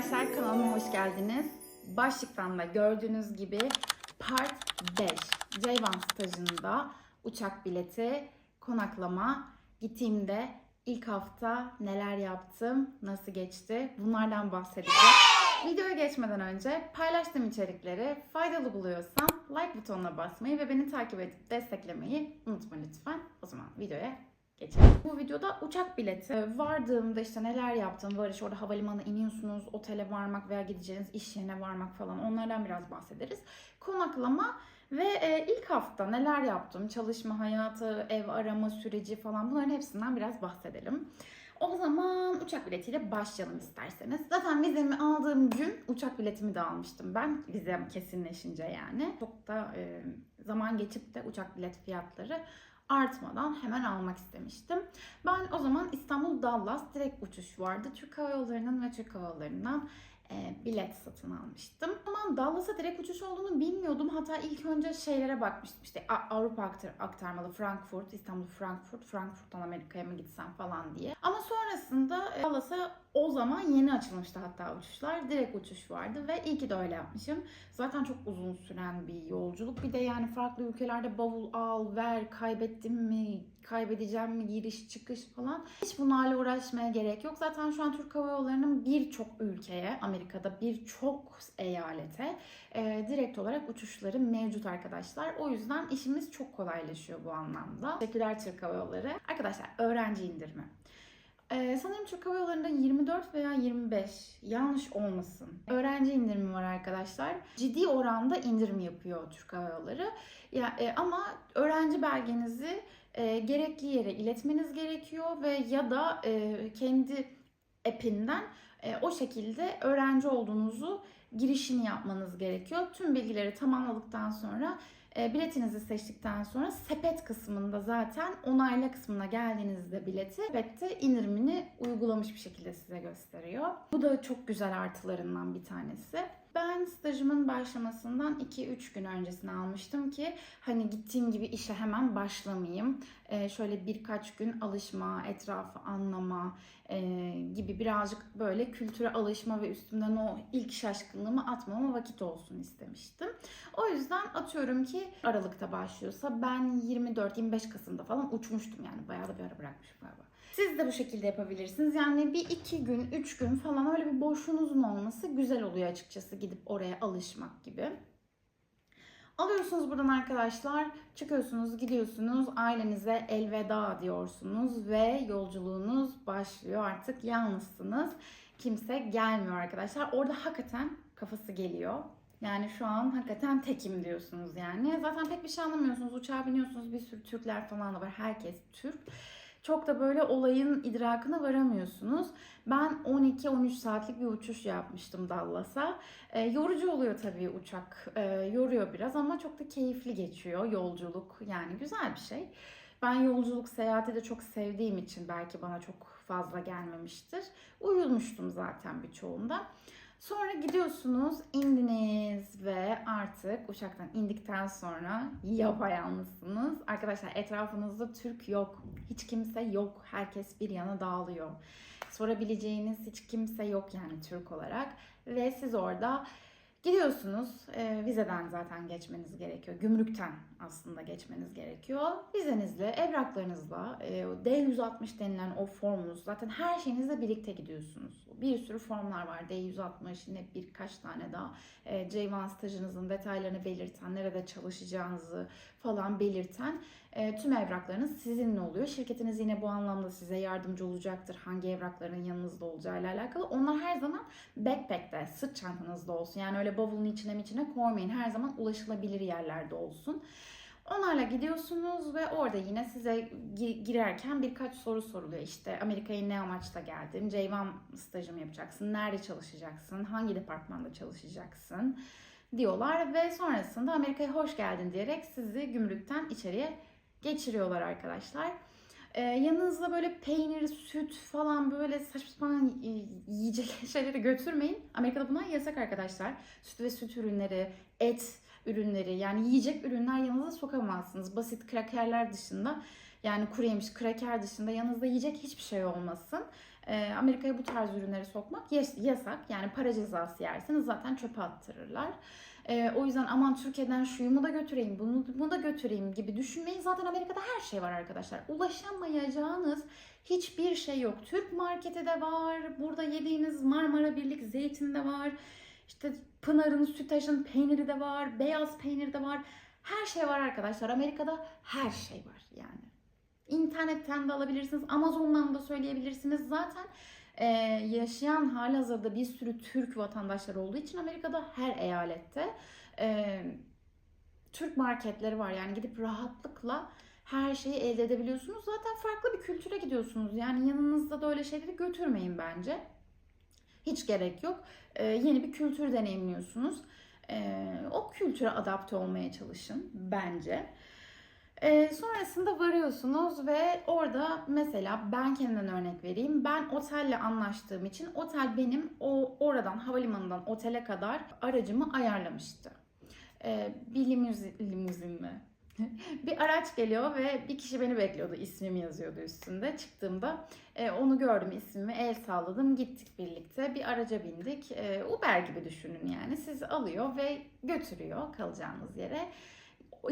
Arkadaşlar kanalıma hoş geldiniz. Başlıktan da gördüğünüz gibi part 5 Ceyvan stajında uçak bileti, konaklama, gittiğimde ilk hafta neler yaptım, nasıl geçti bunlardan bahsedeceğim. Videoya geçmeden önce paylaştığım içerikleri faydalı buluyorsan like butonuna basmayı ve beni takip edip desteklemeyi unutma lütfen. O zaman videoya geçelim. Bu videoda uçak bileti, vardığımda işte neler yaptım, varış orada havalimanına iniyorsunuz, otele varmak veya gideceğiniz iş yerine varmak falan onlardan biraz bahsederiz. Konaklama ve e, ilk hafta neler yaptım, çalışma hayatı, ev arama süreci falan bunların hepsinden biraz bahsedelim. O zaman uçak biletiyle başlayalım isterseniz. Zaten vizemi aldığım gün uçak biletimi de almıştım ben. Vizem kesinleşince yani. Çok da e, zaman geçip de uçak bilet fiyatları artmadan hemen almak istemiştim. Ben o zaman İstanbul Dallas direkt uçuş vardı. Türk Hava Yolları'nın ve Türk Hava Yolları'ndan e, bilet satın almıştım. Ama Dallas'a direkt uçuş olduğunu bilmiyordum. Hatta ilk önce şeylere bakmıştım. İşte Avrupa aktar- aktarmalı Frankfurt, İstanbul Frankfurt, Frankfurt'tan Amerika'ya mı gitsem falan diye. Ama sonrasında e, Dallas'a o zaman yeni açılmıştı hatta uçuşlar. Direkt uçuş vardı ve iyi ki de öyle yapmışım. Zaten çok uzun süren bir yolculuk. Bir de yani farklı ülkelerde bavul al, ver, kaybettim mi, kaybedeceğim mi, giriş çıkış falan. Hiç bunlarla uğraşmaya gerek yok. Zaten şu an Türk Hava Yolları'nın birçok ülkeye, Amerika'da birçok eyalete e, direkt olarak uçuşları mevcut arkadaşlar. O yüzden işimiz çok kolaylaşıyor bu anlamda. Teşekkürler Türk Hava Yolları. Arkadaşlar öğrenci indirimi. Ee, sanırım Türk Hava Yolları'nda 24 veya 25 yanlış olmasın. Öğrenci indirimi var arkadaşlar. Ciddi oranda indirim yapıyor Türk Hava Yolları. Ya, e, ama öğrenci belgenizi e, gerekli yere iletmeniz gerekiyor ve ya da e, kendi app'inden e, o şekilde öğrenci olduğunuzu girişini yapmanız gerekiyor. Tüm bilgileri tamamladıktan sonra e, biletinizi seçtikten sonra sepet kısmında zaten onayla kısmına geldiğinizde bileti sepette indirimini uygulamış bir şekilde size gösteriyor. Bu da çok güzel artılarından bir tanesi. Ben stajımın başlamasından 2-3 gün öncesine almıştım ki hani gittiğim gibi işe hemen başlamayayım. Ee, şöyle birkaç gün alışma, etrafı anlama e, gibi birazcık böyle kültüre alışma ve üstümden o ilk şaşkınlığımı atmama vakit olsun istemiştim. O yüzden atıyorum ki Aralık'ta başlıyorsa ben 24-25 Kasım'da falan uçmuştum yani bayağı da bir ara bırakmışım galiba. Siz de bu şekilde yapabilirsiniz. Yani bir iki gün, üç gün falan öyle bir boşluğunuzun olması güzel oluyor açıkçası gidip oraya alışmak gibi. Alıyorsunuz buradan arkadaşlar, çıkıyorsunuz, gidiyorsunuz, ailenize elveda diyorsunuz ve yolculuğunuz başlıyor. Artık yalnızsınız. Kimse gelmiyor arkadaşlar. Orada hakikaten kafası geliyor. Yani şu an hakikaten tekim diyorsunuz yani. Zaten pek bir şey anlamıyorsunuz. Uçağa biniyorsunuz bir sürü Türkler falan da var. Herkes Türk çok da böyle olayın idrakına varamıyorsunuz. Ben 12-13 saatlik bir uçuş yapmıştım Dallas'a. E, yorucu oluyor tabii uçak. E, yoruyor biraz ama çok da keyifli geçiyor yolculuk. Yani güzel bir şey. Ben yolculuk, seyahati de çok sevdiğim için belki bana çok fazla gelmemiştir. Uyumuştum zaten birçoğunda. Sonra gidiyorsunuz, indiniz ve artık uçaktan indikten sonra yapayalnızsınız. Arkadaşlar etrafınızda Türk yok. Hiç kimse yok. Herkes bir yana dağılıyor. Sorabileceğiniz hiç kimse yok yani Türk olarak. Ve siz orada gidiyorsunuz. E, vizeden zaten geçmeniz gerekiyor. Gümrükten aslında geçmeniz gerekiyor. Vizenizle, evraklarınızla, e, D160 denilen o formunuz zaten her şeyinizle birlikte gidiyorsunuz. Bir sürü formlar var. D160, ne birkaç tane daha. E, J1 stajınızın detaylarını belirten, nerede çalışacağınızı falan belirten e, tüm evraklarınız sizinle oluyor. Şirketiniz yine bu anlamda size yardımcı olacaktır. Hangi evrakların yanınızda olacağıyla alakalı. Onlar her zaman backpack'te, sırt çantanızda olsun. Yani öyle bavulun içine içine koymayın. Her zaman ulaşılabilir yerlerde olsun. Onlarla gidiyorsunuz ve orada yine size gi- girerken birkaç soru soruluyor. İşte Amerika'ya ne amaçla geldin? J1 stajı mı yapacaksın? Nerede çalışacaksın? Hangi departmanda çalışacaksın? diyorlar ve sonrasında Amerika'ya hoş geldin diyerek sizi gümrükten içeriye geçiriyorlar arkadaşlar. Ee, yanınızda böyle peynir, süt falan böyle saçma sapan yiyecek şeyleri götürmeyin. Amerika'da bunlar yasak arkadaşlar. Süt ve süt ürünleri, et ürünleri yani yiyecek ürünler yanınıza sokamazsınız. Basit krakerler dışında yani kuru yemiş, kraker dışında yanınızda yiyecek hiçbir şey olmasın. Ee, Amerika'ya bu tarz ürünleri sokmak yasak. Yani para cezası yerseniz zaten çöpe attırırlar. Ee, o yüzden aman Türkiye'den şuyumu da götüreyim, bunu, bunu da götüreyim gibi düşünmeyin. Zaten Amerika'da her şey var arkadaşlar. Ulaşamayacağınız hiçbir şey yok. Türk marketi de var. Burada yediğiniz Marmara Birlik zeytin de var. İşte Pınar'ın, Sütaş'ın peyniri de var. Beyaz peynir de var. Her şey var arkadaşlar. Amerika'da her şey var yani. İnternetten de alabilirsiniz. Amazon'dan da söyleyebilirsiniz. Zaten e, yaşayan halihazırda bir sürü Türk vatandaşları olduğu için Amerika'da her eyalette e, Türk marketleri var. Yani gidip rahatlıkla her şeyi elde edebiliyorsunuz. Zaten farklı bir kültüre gidiyorsunuz. Yani yanınızda da öyle şeyleri götürmeyin bence. Hiç gerek yok. E, yeni bir kültür deneyimliyorsunuz. E, o kültüre adapte olmaya çalışın bence. Ee, sonrasında varıyorsunuz ve orada mesela ben kendimden örnek vereyim. Ben otelle anlaştığım için otel benim o oradan havalimanından otele kadar aracımı ayarlamıştı. Ee, bir limuzin, limuzin mi? bir araç geliyor ve bir kişi beni bekliyordu. İsmimi yazıyordu üstünde. Çıktığımda e, onu gördüm ismimi, el salladım, gittik birlikte. Bir araca bindik. E, Uber gibi düşünün yani. Sizi alıyor ve götürüyor kalacağınız yere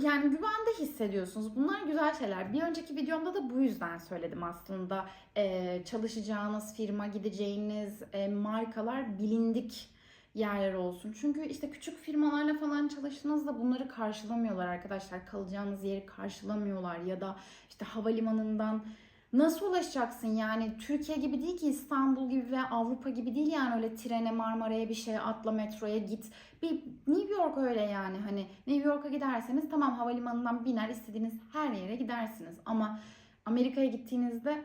yani güvende hissediyorsunuz. Bunlar güzel şeyler. Bir önceki videomda da bu yüzden söyledim aslında. Ee, çalışacağınız firma, gideceğiniz e, markalar bilindik yerler olsun. Çünkü işte küçük firmalarla falan çalıştığınızda bunları karşılamıyorlar arkadaşlar. Kalacağınız yeri karşılamıyorlar ya da işte havalimanından Nasıl ulaşacaksın yani Türkiye gibi değil ki İstanbul gibi ve Avrupa gibi değil yani öyle trene Marmara'ya bir şeye atla metroya git. Bir New York öyle yani hani New York'a giderseniz tamam havalimanından biner istediğiniz her yere gidersiniz. Ama Amerika'ya gittiğinizde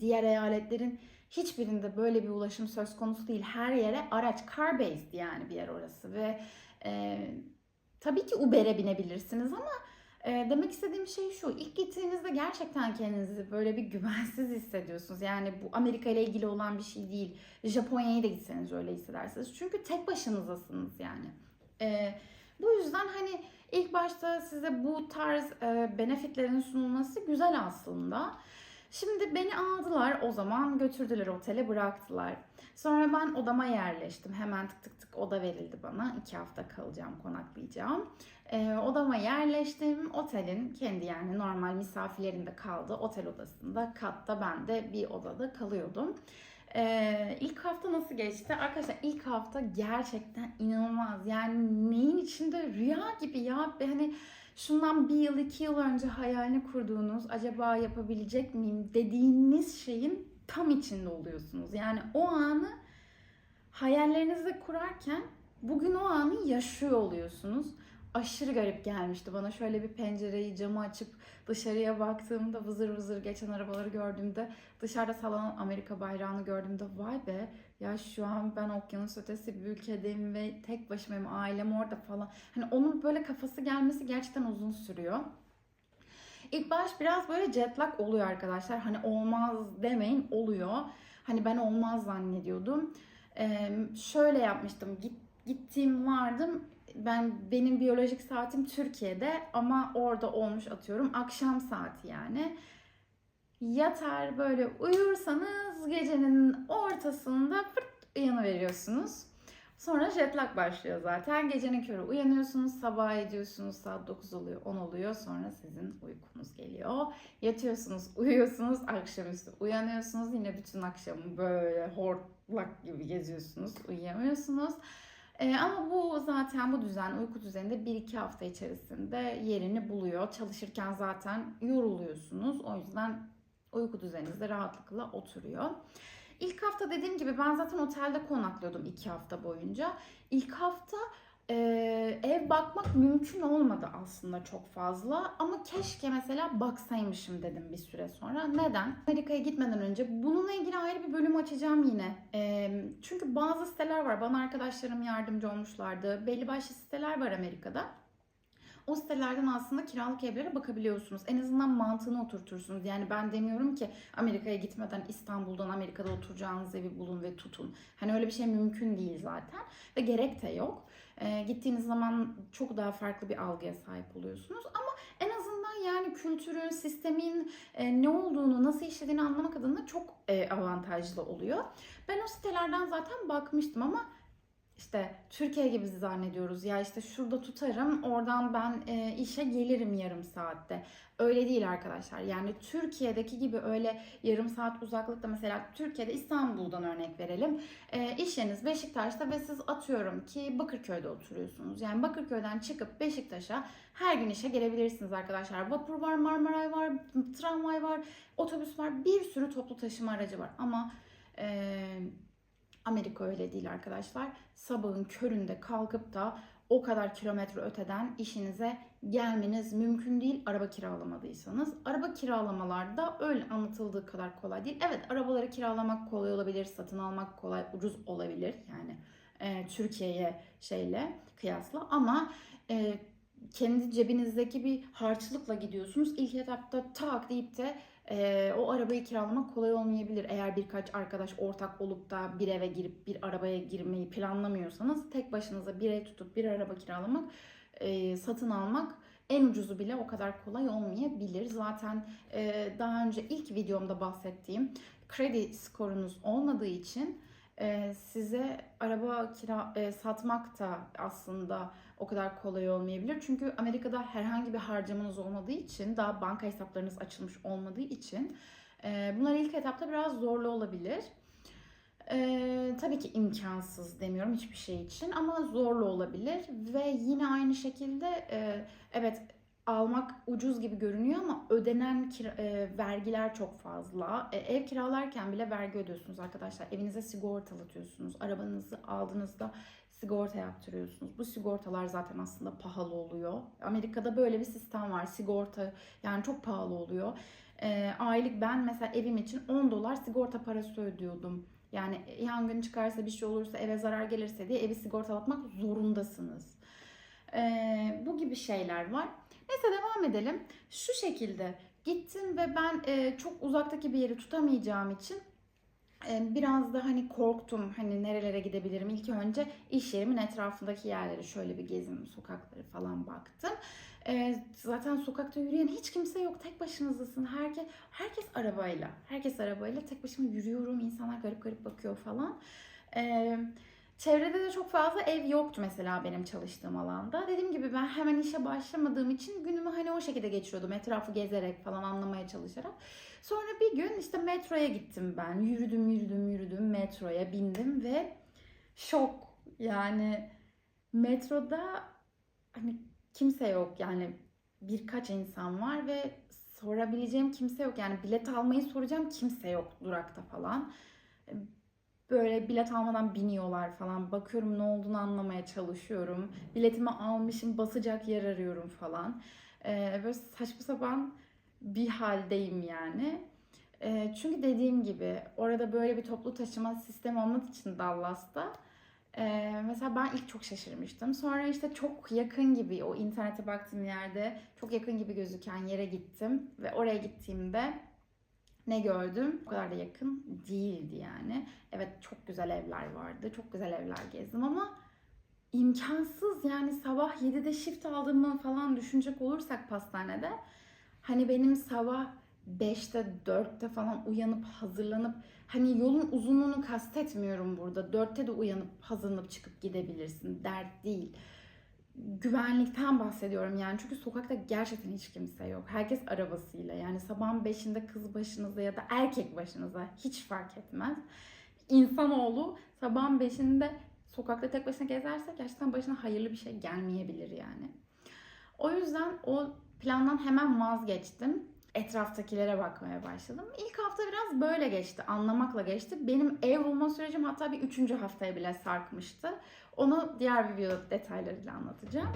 diğer eyaletlerin hiçbirinde böyle bir ulaşım söz konusu değil. Her yere araç car based yani bir yer orası ve e, tabii ki Uber'e binebilirsiniz ama e, demek istediğim şey şu. İlk gittiğinizde gerçekten kendinizi böyle bir güvensiz hissediyorsunuz. Yani bu Amerika ile ilgili olan bir şey değil. Japonya'ya da gitseniz öyle hissedersiniz. Çünkü tek başınızasınız yani. E, bu yüzden hani ilk başta size bu tarz e, benefitlerin sunulması güzel aslında. Şimdi beni aldılar o zaman götürdüler otele bıraktılar. Sonra ben odama yerleştim. Hemen tık tık tık oda verildi bana. İki hafta kalacağım, konaklayacağım. E, odama yerleştim. Otelin kendi yani normal misafirlerinde kaldı. Otel odasında, katta ben de bir odada kalıyordum. Ee, ilk hafta nasıl geçti? Arkadaşlar ilk hafta gerçekten inanılmaz. Yani neyin içinde rüya gibi ya. Hani şundan bir yıl iki yıl önce hayalini kurduğunuz acaba yapabilecek miyim dediğiniz şeyin tam içinde oluyorsunuz. Yani o anı hayallerinizde kurarken bugün o anı yaşıyor oluyorsunuz. Aşırı garip gelmişti bana. Şöyle bir pencereyi camı açıp dışarıya baktığımda vızır vızır geçen arabaları gördüğümde dışarıda sallanan Amerika bayrağını gördüğümde vay be ya şu an ben okyanus ötesi bir ülkedeyim ve tek başımayım ailem orada falan. Hani onun böyle kafası gelmesi gerçekten uzun sürüyor. İlk baş biraz böyle jet lag oluyor arkadaşlar. Hani olmaz demeyin oluyor. Hani ben olmaz zannediyordum. Ee, şöyle yapmıştım. Git, gittiğim vardım. Ben benim biyolojik saatim Türkiye'de ama orada olmuş atıyorum akşam saati yani. Yatar böyle uyursanız gecenin ortasında fırt uyanıveriyorsunuz. Sonra jet lag başlıyor zaten. Gecenin körü uyanıyorsunuz, sabah ediyorsunuz, saat 9 oluyor, 10 oluyor. Sonra sizin uykunuz geliyor. Yatıyorsunuz, uyuyorsunuz, akşamüstü uyanıyorsunuz. Yine bütün akşamı böyle hortlak gibi geziyorsunuz, uyuyamıyorsunuz. Ee, ama bu zaten bu düzen, uyku düzeninde 1-2 hafta içerisinde yerini buluyor. Çalışırken zaten yoruluyorsunuz. O yüzden uyku düzeninizde rahatlıkla oturuyor. İlk hafta dediğim gibi ben zaten otelde konaklıyordum iki hafta boyunca. İlk hafta e, ev bakmak mümkün olmadı aslında çok fazla. Ama keşke mesela baksaymışım dedim bir süre sonra. Neden? Amerika'ya gitmeden önce bununla ilgili ayrı bir bölüm açacağım yine. E, çünkü bazı siteler var. Bana arkadaşlarım yardımcı olmuşlardı. Belli başlı siteler var Amerika'da. O sitelerden aslında kiralık evlere bakabiliyorsunuz. En azından mantığını oturtursunuz. Yani ben demiyorum ki Amerika'ya gitmeden İstanbul'dan Amerika'da oturacağınız evi bulun ve tutun. Hani öyle bir şey mümkün değil zaten ve gerek de yok. Ee, gittiğiniz zaman çok daha farklı bir algıya sahip oluyorsunuz ama en azından yani kültürün, sistemin e, ne olduğunu, nasıl işlediğini anlamak adına çok e, avantajlı oluyor. Ben o sitelerden zaten bakmıştım ama işte Türkiye gibi zannediyoruz. Ya işte şurada tutarım, oradan ben e, işe gelirim yarım saatte. Öyle değil arkadaşlar. Yani Türkiye'deki gibi öyle yarım saat uzaklıkta mesela Türkiye'de İstanbul'dan örnek verelim. E, iş Beşiktaş'ta ve siz atıyorum ki Bakırköy'de oturuyorsunuz. Yani Bakırköy'den çıkıp Beşiktaş'a her gün işe gelebilirsiniz arkadaşlar. Vapur var, Marmaray var, tramvay var, otobüs var. Bir sürü toplu taşıma aracı var. Ama e, Amerika öyle değil arkadaşlar. Sabahın köründe kalkıp da o kadar kilometre öteden işinize gelmeniz mümkün değil araba kiralamadıysanız. Araba kiralamalarda öyle anlatıldığı kadar kolay değil. Evet arabaları kiralamak kolay olabilir, satın almak kolay, ucuz olabilir yani e, Türkiye'ye şeyle kıyasla ama e, kendi cebinizdeki bir harçlıkla gidiyorsunuz. İlk etapta tak deyip de e, o arabayı kiralamak kolay olmayabilir. Eğer birkaç arkadaş ortak olup da bir eve girip bir arabaya girmeyi planlamıyorsanız tek başınıza bir ev tutup bir araba kiralamak, e, satın almak en ucuzu bile o kadar kolay olmayabilir. Zaten e, daha önce ilk videomda bahsettiğim kredi skorunuz olmadığı için e, size araba kira e, satmak da aslında o kadar kolay olmayabilir. Çünkü Amerika'da herhangi bir harcamanız olmadığı için, daha banka hesaplarınız açılmış olmadığı için e, bunlar ilk etapta biraz zorlu olabilir. E, tabii ki imkansız demiyorum hiçbir şey için ama zorlu olabilir ve yine aynı şekilde e, evet almak ucuz gibi görünüyor ama ödenen kira, e, vergiler çok fazla. E, ev kiralarken bile vergi ödüyorsunuz arkadaşlar. Evinize sigortalatıyorsunuz. Arabanızı aldığınızda sigorta yaptırıyorsunuz. Bu sigortalar zaten aslında pahalı oluyor. Amerika'da böyle bir sistem var. Sigorta yani çok pahalı oluyor. E, aylık ben mesela evim için 10 dolar sigorta parası ödüyordum. Yani yangın çıkarsa bir şey olursa eve zarar gelirse diye evi sigortalatmak zorundasınız. E, bu gibi şeyler var. Neyse devam edelim. Şu şekilde gittim ve ben e, çok uzaktaki bir yeri tutamayacağım için e, biraz da hani korktum hani nerelere gidebilirim. İlk önce iş yerimin etrafındaki yerleri şöyle bir gezin, sokakları falan baktım. E, zaten sokakta yürüyen hiç kimse yok. Tek başınızdasın. Herkes herkes arabayla. Herkes arabayla. Tek başıma yürüyorum. İnsanlar garip garip bakıyor falan. Çevrede de çok fazla ev yoktu mesela benim çalıştığım alanda. Dediğim gibi ben hemen işe başlamadığım için günümü hani o şekilde geçiriyordum. Etrafı gezerek falan anlamaya çalışarak. Sonra bir gün işte metroya gittim ben. Yürüdüm, yürüdüm, yürüdüm. Metroya bindim ve şok. Yani metroda hani kimse yok. Yani birkaç insan var ve sorabileceğim kimse yok. Yani bilet almayı soracağım kimse yok durakta falan böyle bilet almadan biniyorlar falan. Bakıyorum ne olduğunu anlamaya çalışıyorum. Biletimi almışım basacak yer arıyorum falan. Ee, böyle saçma sapan bir haldeyim yani. Ee, çünkü dediğim gibi orada böyle bir toplu taşıma sistemi olmadığı için Dallas'ta e, mesela ben ilk çok şaşırmıştım. Sonra işte çok yakın gibi o internete baktığım yerde çok yakın gibi gözüken yere gittim ve oraya gittiğimde ne gördüm? O kadar da yakın değildi yani. Evet çok güzel evler vardı. Çok güzel evler gezdim ama imkansız yani sabah 7'de shift aldığımı falan düşünecek olursak pastanede hani benim sabah 5'te 4'te falan uyanıp hazırlanıp hani yolun uzunluğunu kastetmiyorum burada. 4'te de uyanıp hazırlanıp çıkıp gidebilirsin. Dert değil güvenlikten bahsediyorum yani çünkü sokakta gerçekten hiç kimse yok. Herkes arabasıyla yani sabahın beşinde kız başınıza ya da erkek başınıza hiç fark etmez. İnsanoğlu sabahın beşinde sokakta tek başına gezerse gerçekten başına hayırlı bir şey gelmeyebilir yani. O yüzden o plandan hemen vazgeçtim. Etraftakilere bakmaya başladım. İlk hafta biraz böyle geçti, anlamakla geçti. Benim ev bulma sürecim hatta bir üçüncü haftaya bile sarkmıştı. Onu diğer bir video detaylarıyla anlatacağım.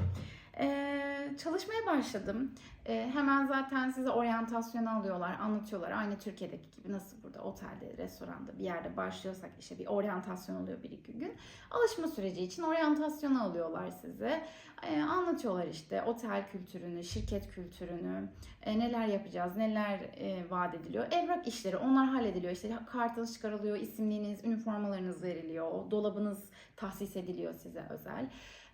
Ee, çalışmaya başladım. Ee, hemen zaten size oryantasyon alıyorlar, anlatıyorlar. Aynı Türkiye'deki gibi nasıl burada otelde, restoranda bir yerde başlıyorsak işte bir oryantasyon oluyor bir iki gün. Alışma süreci için oryantasyon alıyorlar size. Ee, anlatıyorlar işte otel kültürünü, şirket kültürünü, e, neler yapacağız, neler e, vaat ediliyor. Evrak işleri onlar hallediliyor. İşte kartınız çıkarılıyor, isimliğiniz, üniformalarınız veriliyor, dolabınız tahsis ediliyor size özel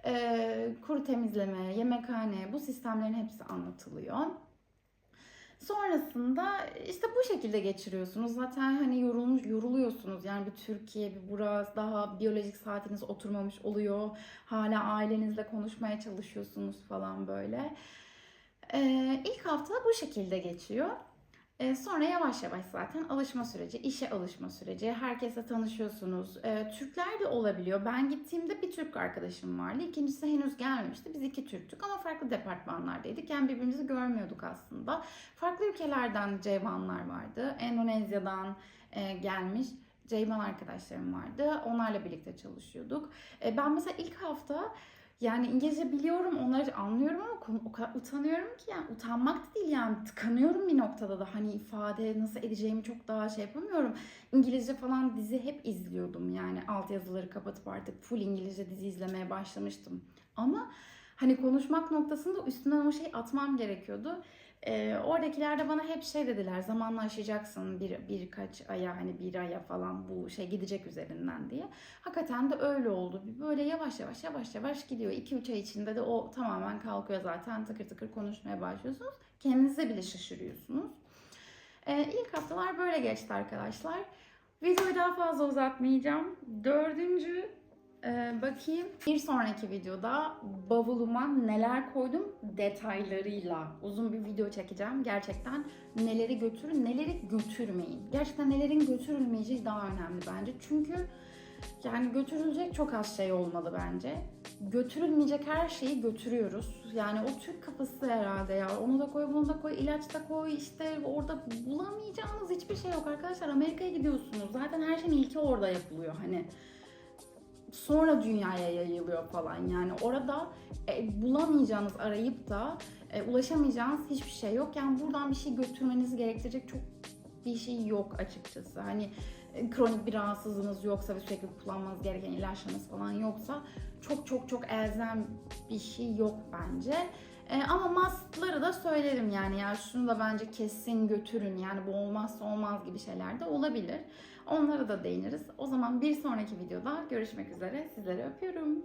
e, kuru temizleme, yemekhane bu sistemlerin hepsi anlatılıyor. Sonrasında işte bu şekilde geçiriyorsunuz. Zaten hani yorulmuş, yoruluyorsunuz. Yani bir Türkiye, bir burası daha biyolojik saatiniz oturmamış oluyor. Hala ailenizle konuşmaya çalışıyorsunuz falan böyle. Ee, ilk hafta bu şekilde geçiyor. Ee, sonra yavaş yavaş zaten alışma süreci, işe alışma süreci, herkesle tanışıyorsunuz. Ee, Türkler de olabiliyor. Ben gittiğimde bir Türk arkadaşım vardı. İkincisi henüz gelmemişti. Biz iki Türktük ama farklı departmanlardaydık. Yani birbirimizi görmüyorduk aslında. Farklı ülkelerden Ceyvanlar vardı. Endonezya'dan e, gelmiş Ceyvan arkadaşlarım vardı. Onlarla birlikte çalışıyorduk. E, ben mesela ilk hafta yani İngilizce biliyorum, onları anlıyorum ama o kadar utanıyorum ki yani utanmak da değil yani tıkanıyorum bir noktada da hani ifade nasıl edeceğimi çok daha şey yapamıyorum. İngilizce falan dizi hep izliyordum yani altyazıları kapatıp artık full İngilizce dizi izlemeye başlamıştım. Ama hani konuşmak noktasında üstünden o şey atmam gerekiyordu. Ee, oradakiler de bana hep şey dediler zamanla aşacaksın bir, birkaç aya hani bir aya falan bu şey gidecek üzerinden diye. Hakikaten de öyle oldu. Böyle yavaş yavaş yavaş yavaş gidiyor. 2-3 ay içinde de o tamamen kalkıyor zaten tıkır tıkır konuşmaya başlıyorsunuz. Kendinize bile şaşırıyorsunuz. Ee, ilk haftalar böyle geçti arkadaşlar. Videoyu daha fazla uzatmayacağım. Dördüncü e, bakayım. Bir sonraki videoda bavuluma neler koydum detaylarıyla uzun bir video çekeceğim. Gerçekten neleri götürün, neleri götürmeyin. Gerçekten nelerin götürülmeyeceği daha önemli bence. Çünkü yani götürülecek çok az şey olmalı bence. Götürülmeyecek her şeyi götürüyoruz. Yani o Türk kafası herhalde ya. Onu da koy, bunu da koy, ilaç da koy. işte orada bulamayacağınız hiçbir şey yok arkadaşlar. Amerika'ya gidiyorsunuz. Zaten her şeyin ilki orada yapılıyor. Hani sonra dünyaya yayılıyor falan. Yani orada e, bulamayacağınız arayıp da e, ulaşamayacağınız hiçbir şey yok. Yani buradan bir şey götürmeniz gerektirecek çok bir şey yok açıkçası. Hani e, kronik bir rahatsızlığınız yoksa ve sürekli kullanmanız gereken ilaçlarınız falan yoksa çok çok çok elzem bir şey yok bence. E, ama must'ları da söylerim yani ya şunu da bence kesin götürün yani bu olmazsa olmaz gibi şeyler de olabilir. Onlara da değiniriz. O zaman bir sonraki videoda görüşmek üzere. Sizleri öpüyorum.